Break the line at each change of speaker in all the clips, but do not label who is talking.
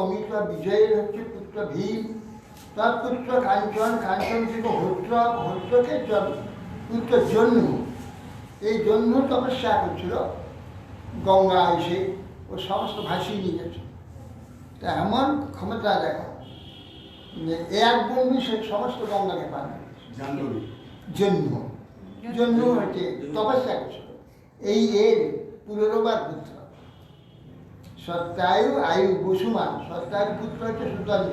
অমিত বিজয়ের হচ্ছে পুত্র ভীম। তার পুত্র কাঞ্চন কাঞ্চন থেকে হত্র হত্রকে পুত্র জন্ম। এই জন্ম তপস্যা করছিল। গঙ্গা এসে ও সমস্ত ভাসিয়ে নিয়ে গেছে। তা এমন ক্ষমতা দেখো যে এক বন্ধু সে সমস্ত গঙ্গাকে পান। জন্ম। জন্ম হচ্ছে তপস্যা করছিল। এই এর পুনরবার পুত্র। সত্যায়ু আয়ু বসুমান। সত্যায়ুর পুত্র হচ্ছে সুতন্ত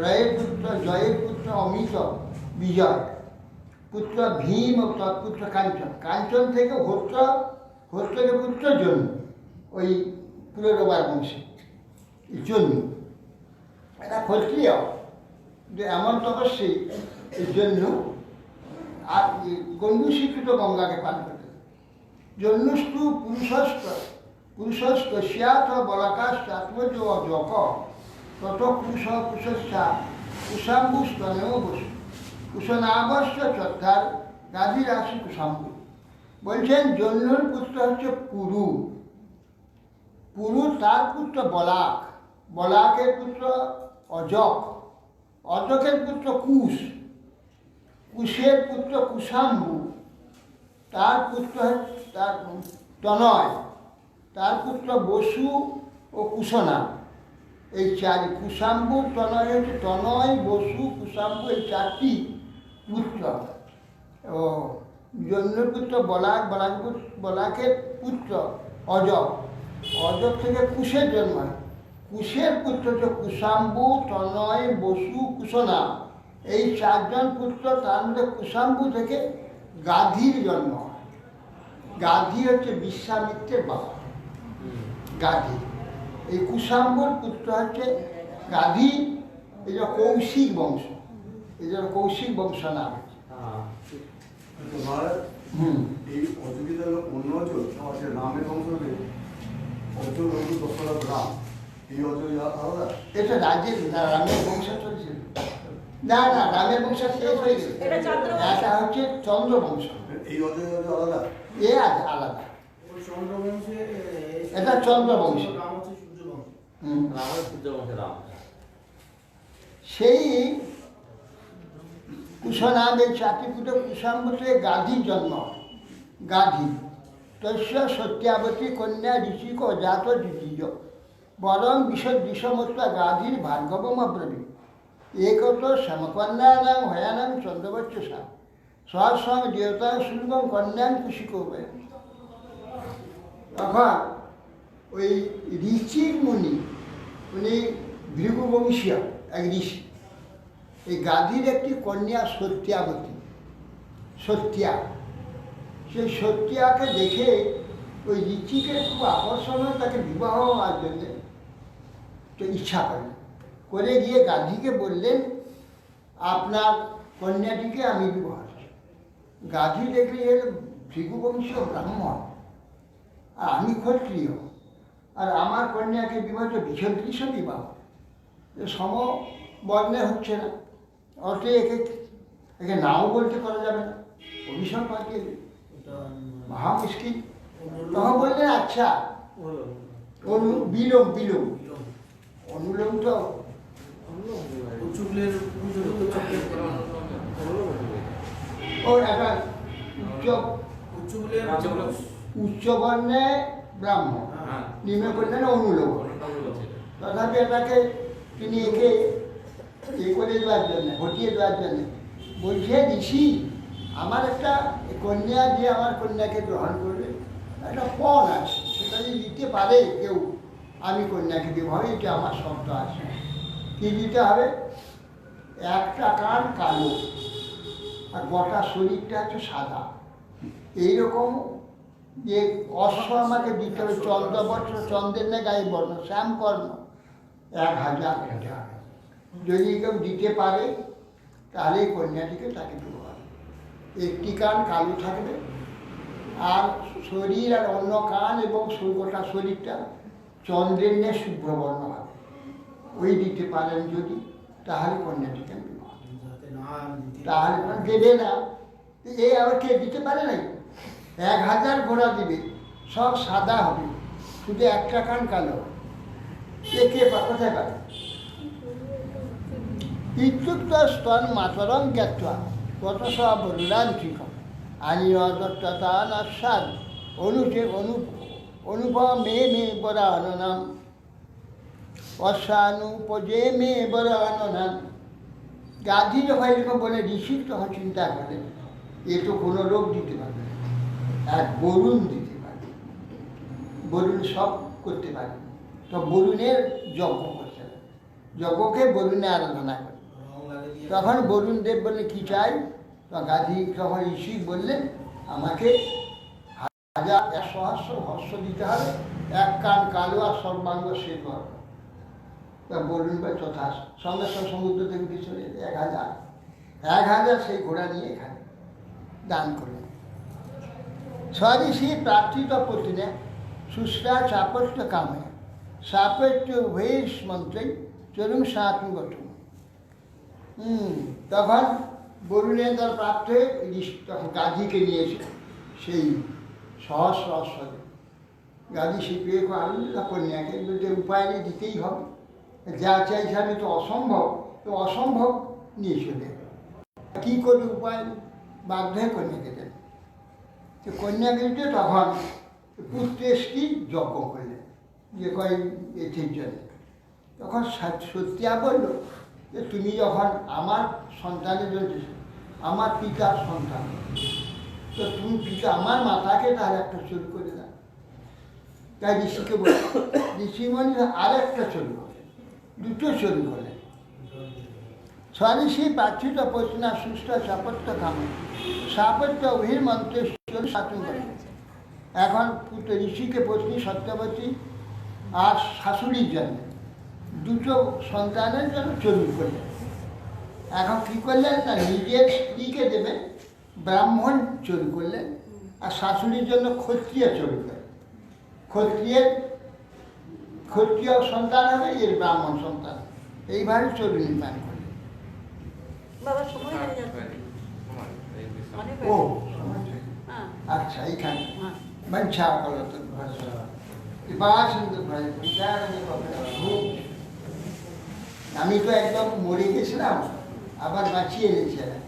রয়ের পুত্র, জয়ের পুত্র অমিত, বিজয়। পুত্র ভীম ও তৎপুত্র কাঞ্চন। কাঞ্চন থেকে হোত্র হোত্রের পুত্র জন্ম ওই পুনরবার বংশে। জন্ম এটা ক্ষত্রিয়। যে এমন তপস্বী এর জন্য আর গণ্ডু স্বীকৃত গঙ্গাকে পান করতে জন্মস্তু পুরুষস্ত পুরুষস্ত স্যাত বলাকাশ আত্মজ জক তত পুরুষ পুরুষস্যা কুশাম্বু স্তনেও বসু। কুশনাবশ্য চত্বার গাভীর রাশি কুশাম্বু বলছেন জন্মর পুত্র হচ্ছে পুরু। পুরু তার পুত্র বলাক। বলাকের পুত্র অজক। অজকের পুত্র কুশ। কুশের পুত্র কুশাম্বু তার পুত্র হচ্ছে, তার তনয়। তার পুত্র বসু ও কুশনা। এই চারি কুশাম্বু তনয় তনয়, বসু, কুশাম্বু এই চারটি পুত্র। ও জন্মপুত্র বলাক বলাক বলাকের পুত্র অজক অজক থেকে কুশের জন্ম কুশের পুত্র হচ্ছে কুশাম্বু, তনয়, বসু, কুশনা। এই চারজন পুত্র তার মধ্যে কুশাম্বু থেকে গাধীর জন্ম গাধী হচ্ছে বিশ্বামিত্রের বাবা। গাধী। এই কুশাম্বর পুত্র হচ্ছে গাধী এই যে কৌশিক বংশ। এই যে কৌশিক বংশ নাম। হুম।
এই অযোগিতার অন্য অজর আছে রামের বংশ রাম।
এটা রাজ্যের না, রামের বংশ চলছিল। না না রামের বংশ শেষ হয়ে গেছে।
এটা চন্দ্রবংশ।
হচ্ছে চন্দ্র বংশ।
এই আলাদা?
এ আলাদা।
চন্দ্রবংশে
এটা চন্দ্রবংশ। সেই কুশনাদের চাকরিপুত্র কুশাম্বতে গাধীর জন্ম। গাধী। তস্য সত্যাবতী কন্যা ঋষিক জাত দ্বিতীয়। বরং বিশদ বিষমত্তা গাধীর ভার্গবম ব্রবী। একত সমকন্যানাং হয়ানাং চন্দ্রবচ্চসা। সহসং দেবতা শুল্বম কন্যাং কুশিক তখন ওই ঋচিক মুনি, উনি ভৃগুবংশীয়, এক ঋষি। এই গাধীর একটি কন্যা সত্যাবতী সত্যা সেই সত্যাকে দেখে ওই ঋচিকের খুব আকর্ষণ হয় তাকে বিবাহ হওয়ার জন্যে। তো ইচ্ছা করেন করে গিয়ে গান্ধীকে বললেন, আপনার কন্যাটিকে আমি বিবাহ। গান্ধী দেখলে এর ভৃগুবংশীয় ব্রাহ্মণ। আর আমি ক্ষত্রিয়। আর আমার কন্যাকে বিবাহ কৃষ্ণ বিবাহ সম বর্ণে হচ্ছে না। অর্থে একে একে নাও বলতে করা যাবে না। অভিশাপ পাঠিয়ে মহা মুশকিল তখন বললেন আচ্ছা অনু বিলোম বিলোম। অনুলোম তো ও একটা উচ্চ উচ্চ বর্ণে ব্রাহ্মণ।
হ্যাঁ।
নিম্ন করলেন অনুলোম তথাপি এটাকে তিনি একে এ করে দেওয়ার জন্য হটিয়ে দেওয়ার জন্য বলছে ঋষি আমার একটা কন্যা যে আমার কন্যাকে গ্রহণ করবে। একটা পণ আছে সেটা যদি দিতে পারে কেউ আমি কন্যাকে বিবাহ এটা আমার শব্দ আছে। কি দিতে হবে? একটা কান কালো আর গোটা শরীরটা হচ্ছে সাদা। এইরকম যে অশ্ব আমাকে দিতে হবে চন্দ্র বছর চন্দ্রের না গায়ে বর্ণ শ্যামকর্ণ। এক হাজার যদি কেউ দিতে পারে তাহলে কন্যাটিকে তাকে দেবো একটি কান কালো থাকবে আর শরীর আর অন্য কান এবং গোটা শরীরটা চন্দ্রের ন্যায় শুভ্রবর্ণ হবে। ওই দিতে পারেন যদি তাহলে কন্যাটিকে আমি বিবাহ তাহলে দেবে না। এ আবার কে দিতে পারে নাই? এক হাজার ঘোড়া দিবে, সব সাদা হবে, শুধু একটা কান কালো। এ কে পা- কোথায় পাবে ইত্যুক্ত স্তন মাতরম জ্ঞাত্বা কত সব রুলান্তিক আনীয় দত্ততা নাস্বাদ অনুজে অনু অনুপম মে মে বরাননাম। অশ্বানুপজে মে বরাননাম। গান্ধী যখন এরকম বলে ঋষি তখন চিন্তা করে। এ তো কোনো রোগ দিতে পারবে না। এক বরুণ দিতে পারে। বরুণ সব করতে পারে। তো বরুণের যজ্ঞ করতে হবে। যজ্ঞকে বরুণে আরাধনা করে। তখন বরুণ দেব বললে, কি চাই? তো গান্ধী তখন ঋষি বললেন আমাকে হাজার এক সহস্র হর্ষ দিতে হবে। এক কান কালো আর সর্বাঙ্গ শ্বেত তা বলুন ভাই তথা সঙ্গে সঙ্গে সমুদ্র থেকে পিছনে এক হাজার। এক হাজার সেই ঘোড়া নিয়ে এখানে দান করলেন। স্বদেশী প্রার্থিত পত্নী সুষ্ঠা চাপত্য কামে সাপত্য ভেষ মন্ত্রে চরুম সাত্মগত হুম তখন বরুণের দ্বার প্রাপ্ত তখন গান্ধীকে নিয়েছে সেই সহস্র অশ্বরে গান্ধী সে পেয়ে আনন্দিত কন্যাকে বলতে উপায় নেই, দিতেই হবে। যা চাইছে আমি তো অসম্ভব তো অসম্ভব নিয়ে চলে। কী করবে উপায়? বাধ্য কন্যাকে দেন। তো কন্যাকে দিতে তখন পুত্রেশটি যজ্ঞ করলেন, যে কয় এটির জন্য তখন সত্যিয়া বলল যে, তুমি যখন আমার সন্তানের জন্য আমার পিতার সন্তান, তো তুমি পিতা, আমার মাতাকে তার একটা চুল করে দাও। তাই ঋষিকে বলল ঋষিমণি আর একটা চুল করলেন দুটো চুল করলেন স্বদেশী প্রার্থিত প্রশ্না সুস্থ সাপত্য কাম সাপত্য অভির করেন এখন পুত্র ঋষিকে পত্নী সত্যবতী আর শাশুড়ির জন্য দুটো সন্তানের জন্য চুরি করলেন এখন কী করলেন? না নিজের স্ত্রীকে দেবেন। ব্রাহ্মণ চুরি করলেন। আর শাশুড়ির জন্য ক্ষত্রিয় চুরি করলেন। ক্ষত্রিয়ের ক্ষত্রিয় সন্তান হবে এর ব্রাহ্মণ সন্তান। এইভাবে চুরি নির্মাণ করলেন। ও
হ্যাঁ
মঞ্চা ভূম আমি তো একদম মরে গেছিলাম আবার বাঁচিয়ে এনেছিলাম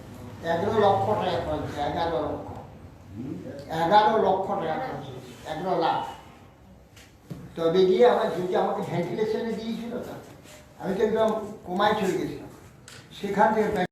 এগারো লক্ষ টাকা খরচ এগারো লক্ষ এগারো লক্ষ টাকা খরচ এগারো লাখ তবে গিয়ে আমার যদি আমাকে ভেন্টিলেশনে দিয়েছিল তো আমি তো একদম কমায় চলে গেছিলাম সেখান থেকে